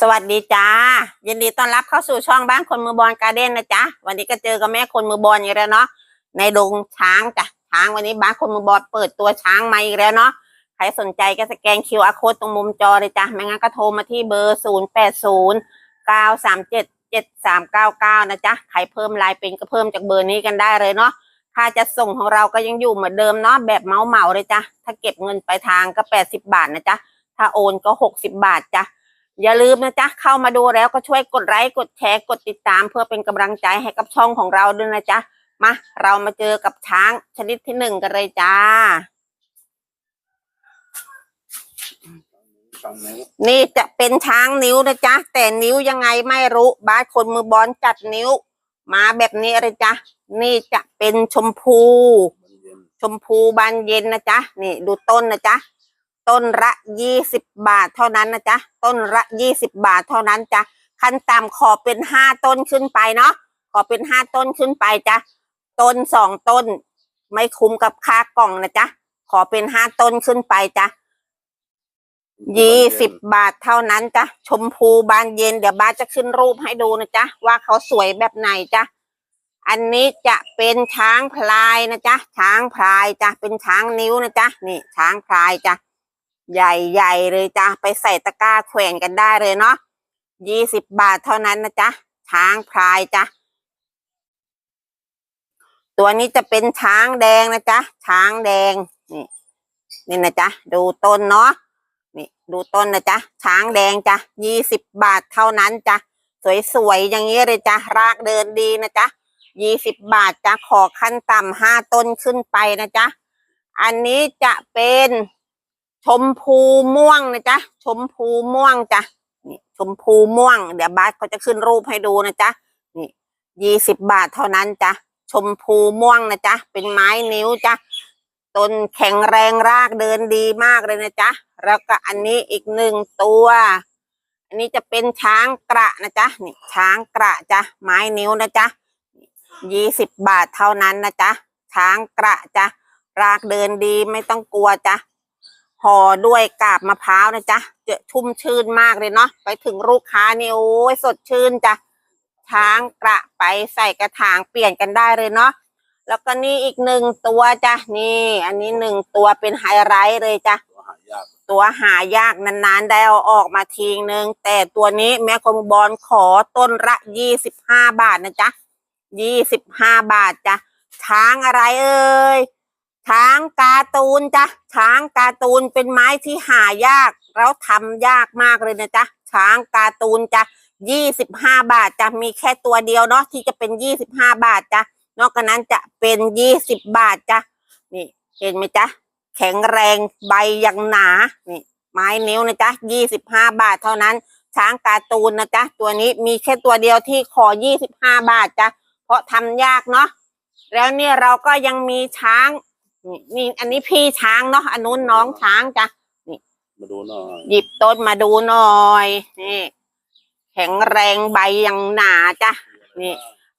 สวัสดีจ้ายินดีต้อนรับเข้าสู่ช่องบ้านคนมือบอลการ์เด้นนะจ๊ะวันนี้ก็เจอกับแม่คนมือบอลอีกแล้วเนาะในดงช้างจ้ะช้างวันนี้บ้านคนมือบอลเปิดตัวช้างมาอีกแล้วเนาะใครสนใจก็สแกน QR code ตรงมุมจอเลยจ้ะไม่งั้นก็โทรมาที่เบอร์ 0 8 0 9 3 7 7 3 9 9 นะจ๊ะใครเพิ่มลายเป็นก็เพิ่มจากเบอร์นี้กันได้เลยเนาะค่าจะส่งของเราก็ยังอยู่เหมือนเดิมเนาะแบบเมาเหมาเลยจ้ะถ้าเก็บเงินไปลายทางก็ 80 บาทนะจ๊ะถ้าโอนก็ 60 บาทจ้ะ อย่าลืมนะจ๊ะเข้ามาดูแล้วก็ช่วยกดไลค์กดแชร์กดติดตาม เพื่อเป็นกำลังใจให้กับช่องของเราด้วยนะจ๊ะมาเรามาเจอกับช้างชนิดที่หนึ่งกันเลยจ้า นี่จะเป็นช้างนิ้วนะจ๊ะแต่นิ้วยังไงไม่รู้บาสคนมือบอลจัดนิ้ว มาแบบนี้เลยจ้ะนี่จะเป็นชมพู ชมพูบานเย็นนะจ๊ะนี่ดูต้นนะจ๊ะ ต้นละยี่สิบบาทเท่านั้นนะจ๊ะ ต้นละยี่สิบบาทเท่านั้นจ้ะขั้นต่ำขอเป็นห้าต้นขึ้นไปเนาะขอเป็นห้าต้นขึ้นไปจ้ะ ต้นสองต้น ไม่คุ้มกับค่ากล่องนะจ๊ะ ขอเป็นห้าต้นขึ้นไปจ้ะยี่สิบบาทเท่านั้นจ้ะ ชมพูบานเย็นเดี๋ยวบ้าจะขึ้นรูปให้ดูนะจ๊ะ ว่าเขาสวยแบบไหนจ้ะ อันนี้จะเป็นช้างพลายนะจ๊ะ ช้างพลายจ้ะ เป็นช้างนิ้วนะจ๊ะ นี่ช้างพลายจ้ะ ใหญ่ๆเลยจ้ะไปใส่ตะกร้าแขวนกันได้เลยเนาะยี่สิบบาทเท่านั้นนะจ๊ะช้างพลายจ้ะตัวนี้จะเป็นช้างแดงนะจ๊ะช้างแดงนี่นี่นะจ๊ะดูต้นเนาะนี่ดูต้นนะจ๊ะช้างแดงจ้ะยี่สิบบาทเท่านั้นจ้ะสวยๆอย่างนี้เลยจ้ะรากเดินดีนะจ๊ะยี่สิบบาทจะขอขั้นต่ำห้าต้นขึ้นไปนะจ๊ะอันนี้จะเป็น ชมพูม่วงนะจ๊ะชมพูม่วงจ้ะนี่ชมพูม่วง เดี๋ยวบาสเขาจะขึ้นรูปให้ดูนะจ๊ะนี่ยี่สิบบาทเท่านั้นจ้ะชมพูม่วงนะจ๊ะเป็นไม้นิ้วจ้ะต้นแข็งแรงรากเดินดีมากเลยนะจ๊ะแล้วก็อันนี้อีกหนึ่งตัว อันนี้จะเป็นช้างกระนะจ๊ะนี่ช้างกระจ้ะไม้นิ้วนะจ๊ะยี่สิบบาทเท่านั้นนะจ๊ะช้างกระจ้ะรากเดินดีไม่ต้องกลัวจ้ะ ห่อด้วยกาบมะพร้าวนะจ๊ะจะชุ่มชื่นมากเลยเนาะไปถึงลูกค้านี่โอ้ยสดชื่นจ้ะช้างกระไปใส่กระถางเปลี่ยนกันได้เลยเนาะแล้วก็นี่อีกหนึ่งตัวจ้ะนี่ อันนี้หนึ่งตัวเป็นไฮไลท์เลยจ้ะตัวหายากตัวหายากนานๆ ได้เอาออกมาทีนึง แต่ตัวนี้แม่คมบอลขอต้นละยี่สิบห้าบาทนะจ๊ะยี่สิบห้าบาทจ้ะช้างอะไรเอ่ย ช้างการ์ตูนจ้ะช้างการ์ตูนเป็นไม้ที่หายาก แล้วทำยากมากเลยนะจ๊ะช้างการ์ตูนจ้ะยี่สิบห้าบาทจะมีแค่ตัวเดียวเนาะที่จะเป็นยี่สิบห้าบาทจ้ะนอกจากนั้นจะเป็นยี่สิบบาทจ้ะนี่เห็นไหมจ๊ะแข็งแรงใบอย่างหนานี่ไม้นิ้วนะจ๊ะยี่สิบห้าบาทเท่านั้น ช้างการ์ตูนนะจ๊ะตัวนี้มีแค่ตัวเดียวที่ขอยี่สิบห้าบาทจ้ะเพราะทำยากเนาะแล้วเนี่ยเราก็ยังมีช้าง นี่นี่อันนี้พี่ช้างเนาะอันนู้นน้องช้างจ้ะมาดูหน่อยหยิบต้นมาดูหน่อยนี่แข็งแรงใบอย่างหนาจ้ะนี่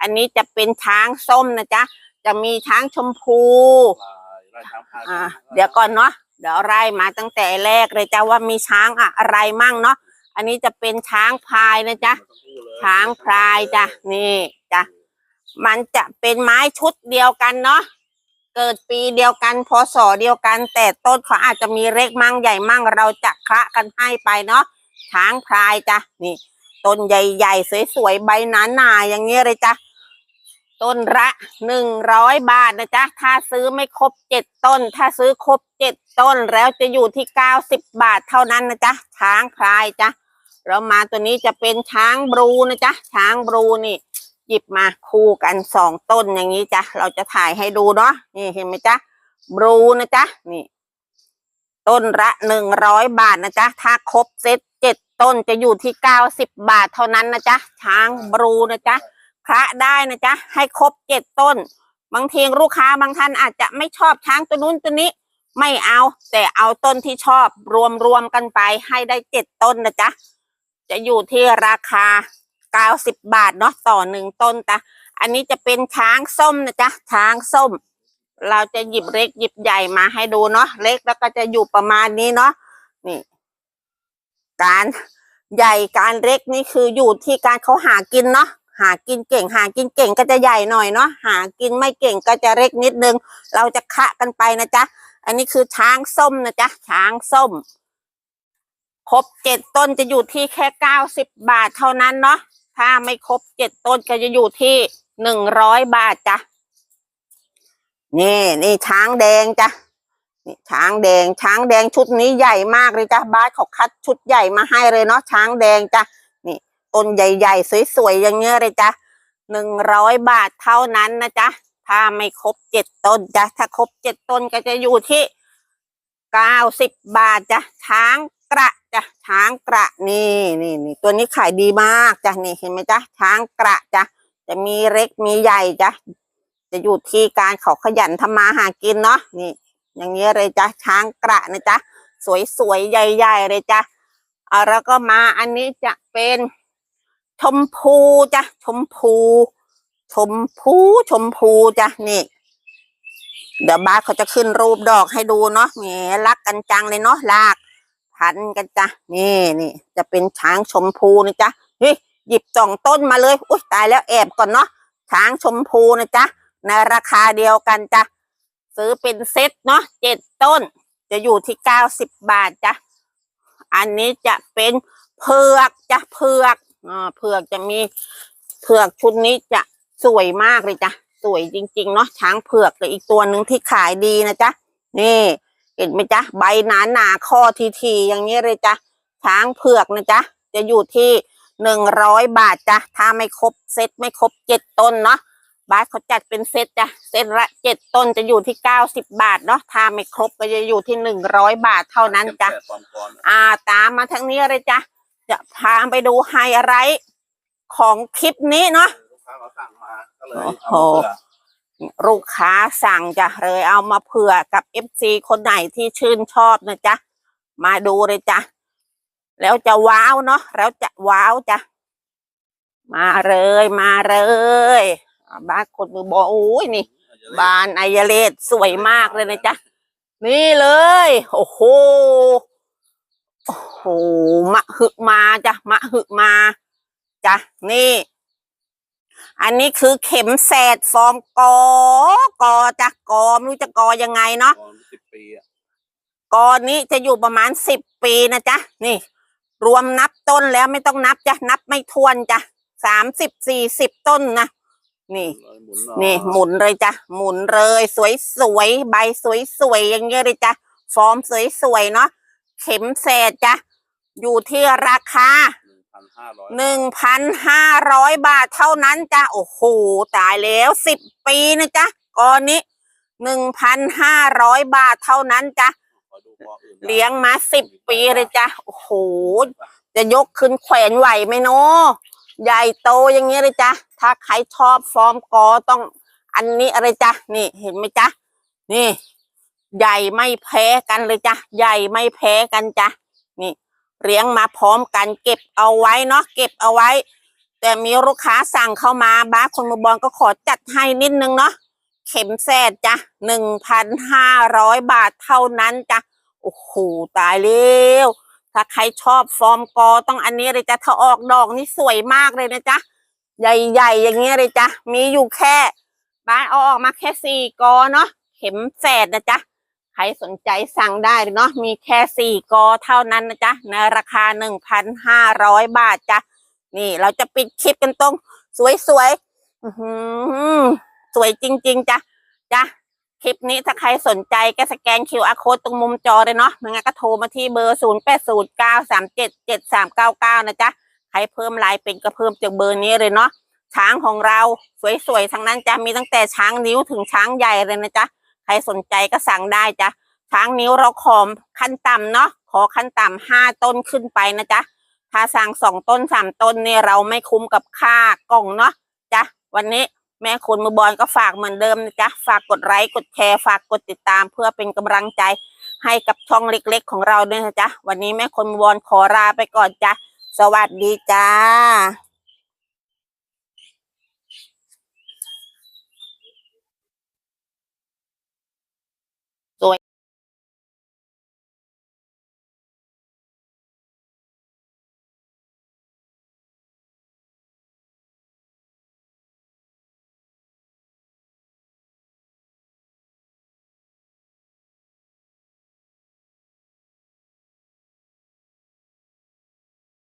อันนี้จะเป็นช้างส้มนะจ๊ะจะมีช้างชมพูไล่ช้างพายอ่าเดี๋ยวก่อนเนาะเดี๋ยวไล่มาตั้งแต่แรกเลยจ้ะว่ามีช้างอะไรมั่งเนาะอันนี้จะเป็นช้างพลายนะจ๊ะช้างพลายจ้ะนี่จ้ะมันจะเป็นไม้ชุดเดียวกันเนาะ เกิดปีเดียวกันพศเดียวกัน แต่ต้นเขาอาจจะมีเล็กมั่งใหญ่มั่งเราจะคละกันให้ไปเนาะช้างพลายจ้ะนี่ต้นใหญ่ๆ สวยๆ ใบหนาๆอย่างเงี้ยเลยจ้ะต้นละหนึ่งร้อยบาทนะจ๊ะ ถ้าซื้อไม่ครบเจ็ดต้น ถ้าซื้อครบเจ็ดต้นแล้วจะอยู่ที่เก้าสิบบาทเท่านั้นนะจ๊ะ ช้างพลายจ้ะเรามาตัวนี้จะเป็นช้างบลูนะจ๊ะ ช้างบลูนี่ หยิบมาคู่กันสองต้นอย่างนี้จ้ะเราจะถ่ายให้ดูเนาะนี่เห็นไหมจ๊ะบลูนะจ๊ะนี่ ต้นละหนึ่งร้อยบาทนะจ๊ะถ้าครบเซตเจ็ดต้นจะอยู่ที่เก้าสิบบาทเท่านั้นนะจ๊ะช้างบลูนะจ๊ะพระได้นะจ๊ะให้ครบเจ็ดต้น บางทีลูกค้าบางท่านอาจจะไม่ชอบช้างตัวนู้นตัวนี้ ไม่เอา แต่เอาต้นที่ชอบรวมรวมกันไปให้ได้เจ็ดต้นนะจ๊ะจะอยู่ที่ราคา เก้าสิบบาทเนาะต่อหนึ่งต้นตะอันนี้จะเป็นช้างส้มนะจ๊ะช้างส้ม เราจะหยิบเล็กหยิบใหญ่มาให้ดูเนาะเล็กแล้วก็จะอยู่ประมาณนี้เนาะนี่ การใหญ่การเล็กนี่คืออยู่ที่การเขาหากินเนาะหากินเก่ง หากินเก่งก็จะใหญ่หน่อยเนาะหากินไม่เก่งก็จะเล็กนิดนึง เราจะคะกันไปนะจ๊ะอันนี้คือช้างส้มนะจ๊ะช้างส้มครบเจ็ดต้นจะอยู่ที่แค่เก้าสิบบาทเท่านั้นเนาะ ถ้าไม่ครบเจ็ดต้นก็จะอยู่ที่หนึ่งร้อยบาทจ้ะนี่นี่ช้างแดงจ้ะนี่ช้างแดงช้างแดงชุดนี้ใหญ่มากเลยจ้ะบ้านเขาคัดชุดใหญ่มาให้เลยเนาะช้างแดงจ้ะนี่ต้นใหญ่ๆสวยๆอย่างเงี้ยเลยจ้ะหนึ่งร้อยบาทเท่านั้นนะจ๊ะถ้าไม่ครบเจ็ดต้นจ้ะถ้าครบเจ็ดต้นก็จะอยู่ที่เก้าสิบบาทจ้ะช้าง กระจ้ะช้างกระนี่นี่นี่ตัวนี้ขายดีมากจ้ะนี่เห็นไหมจ๊ะช้างกระจ้ะจะมีเล็กมีใหญ่จ้ะจะอยู่ที่การเขาขยันทำมาหากินเนาะนี่ อย่างเงี้เลยจ้ะช้างกระนะจ๊ะสวยๆใหญ่ ๆ เลยจ้ะเอาแล้วก็มาอันนี้จะเป็นชมพูจ้ะชมพู ชมพูชมพูจ้ะนี่เดี๋ยวบ้าเขาจะขึ้นรูปดอกให้ดูเนาะแหมรักกันจังเลยเนาะลาก พันกันจ้ะนี่นี่จะเป็นช้างชมพูนะจ๊ะเฮ้ยหยิบสองต้นมาเลยอุ้ยตายแล้วแอบก่อนเนาะช้างชมพูนะจ๊ะในราคาเดียวกันจ้ะซื้อเป็นเซตเนาะเจ็ดต้น จะอยู่ที่เก้าสิบบาทจ้ะอันนี้จะเป็นเผือกจ้ะเผือกอ่าเผือกจะมีเผือกชุดนี้จะสวยมากเลยจ้ะสวยจริง ๆ เนาะช้างเผือกกับอีกตัวหนึ่งที่ขายดีนะจ๊ะนี่ เห็นไหมจ๊ะใบหนาหนาๆคอทีทีๆอย่างนี้เลยจ้ะช้างเผือกนะจ๊ะจะอยู่ที่หนึ่งร้อยบาทจ้ะถ้าไม่ครบเซตไม่ครบเจ็ดต้นเนาะบาสเขาจัดเป็นเซตจ้ะเซตละเจ็ดต้นจะอยู่ที่เก้าสิบบาทเนาะถ้าไม่ครบก็จะอยู่ที่หนึ่งร้อยบาทเท่านั้นจ้ะแกความก่อนอ่าตามมาทางนี้เลยจ้ะจะพาไปดูไฮไลท์ของคลิปนี้เนาะลูกค้าเขาสั่งมาก็เลยโอ้เอาโหมาเผื่อ ลูกค้าสั่งจะเลยเอามาเผื่อกับเอฟซีคนไหนที่ชื่นชอบนะจ๊ะ มาดูเลยจ้ะ แล้วจะว้าวเนาะแล้วจะว้าวจ้ะ มาเลยมาเลยบ้านคนมือบอโอ้ยนี่บานไอยเลสสวยมากเลยนะจ๊ะ นี่เลย โอ้โหโอ้โหมะหึมาจ้ะมะหึมาจ้ะนี่ อันนี้คือเข็มแสดฟอร์มกอกอจ้ะกอไม่รู้จะกอยังไงเนาะก่อนสิบปีอะกอนี้จะอยู่ประมาณสิบปีนะจ๊ะนี่ รวมนับต้นแล้วไม่ต้องนับจ้ะนับไม่ทวนจ้ะสามสิบสี่สิบต้นนะนี่ หมุนหน่อยนี่หมุนเลยจ้ะหมุนเลย สวยสวยๆใบสวยสวยๆอย่างเงี้ยเลยจ้ะฟอร์มสวยสวยๆเนาะเข็มแสดจ้ะอยู่ที่ราคา หนึ่งพันห้าร้อยหนึ่งพันห้าร้อยบาทเท่านั้นจ้ะโอ้โหตายแล้วสิบปีนะจ๊ะก้อนนี้หนึ่งพันห้าร้อยบาทเท่านั้นจ้ะขอดูพออื่นเลี้ยงมาสิบปีเลยจ้ะโอ้โหจะยกขึ้นแขวนไหวไหมเนาะใหญ่โตอย่างเงี้ยเลยจ้ะถ้าใครชอบฟอร์มกอต้องอันนี้อะไรจ้ะนี่เห็นไหมจ๊ะนี่ ใหญ่ไม่แพ้กันเลยจ้ะใหญ่ไม่แพ้กันจ้ะนี่ เลี้ยงมาพร้อมกัน เก็บเอาไว้เนาะเก็บเอาไว้ แต่มีลูกค้าสั่งเข้ามาบ้าคนมือบอลก็ขอจัดให้นิดนึงเนาะเข็มแสดจ้ะหนึ่งพันห้าร้อยบาทเท่านั้นจ้ะโอ้โหตายแล้วถ้าใครชอบฟอร์มกอต้องอันนี้เลยจ้ะถ้าออกดอกนี่สวยมากเลยนะจ๊ะใหญ่ๆอย่างเงี้ยเลยจ้ะมีอยู่แค่ บ้านเอาออกมาแค่สี่กอเนาะเข็มแฝดนะจ๊ะ ใครสนใจสั่งได้เลยเนาะมีแค่สี่กอเท่านั้นนะจ๊ะในราคาหนึ่งพันห้าร้อยบาทจ้ะนี่เราจะปิดคลิปกันตรง สวยๆอือหือสวยจริง ๆจ้ะจ้ะคลิปนี้ถ้าใครสนใจก็สแกน QR code ตรงมุมจอเลยเนาะไม่งั้นก็โทรมาที่เบอร์ 0 8 0 9 3 7 7 3 9 9 นะจ๊ะ ใครเพิ่มลน์เป็นก็เพิ่มจากเบอร์นี้เลยเนาะ ช้างของเราสวยๆ ทั้งนั้นจ้ะมีตั้งแต่ช้างนิ้วถึงช้างใหญ่เลยนะจ๊ะ รสนใจก็สั่งได้จ้ะช้างนิ้วเราขอมขั้นต่ำเนาะขอขั้นต่ำห้าต้นขึ้นไปนะจ๊ะถ้าสั่งสองต้นสามต้นเนี่ยเราไม่คุ้มกับค่ากล่องเนาะจ้ะวันนี้แม่คุณมือบอลก็ฝากเหมือนเดิมนะจ๊ะฝากกดไลค์กดแชร์ฝากกดติดตามเพื่อเป็นกำลังใจให้กับช่องเล็กๆ ของเราด้วยนะจ๊ะวันนี้แม่คนมือบอลขอลาไปก่อนจ้ะสวัสดีจ้า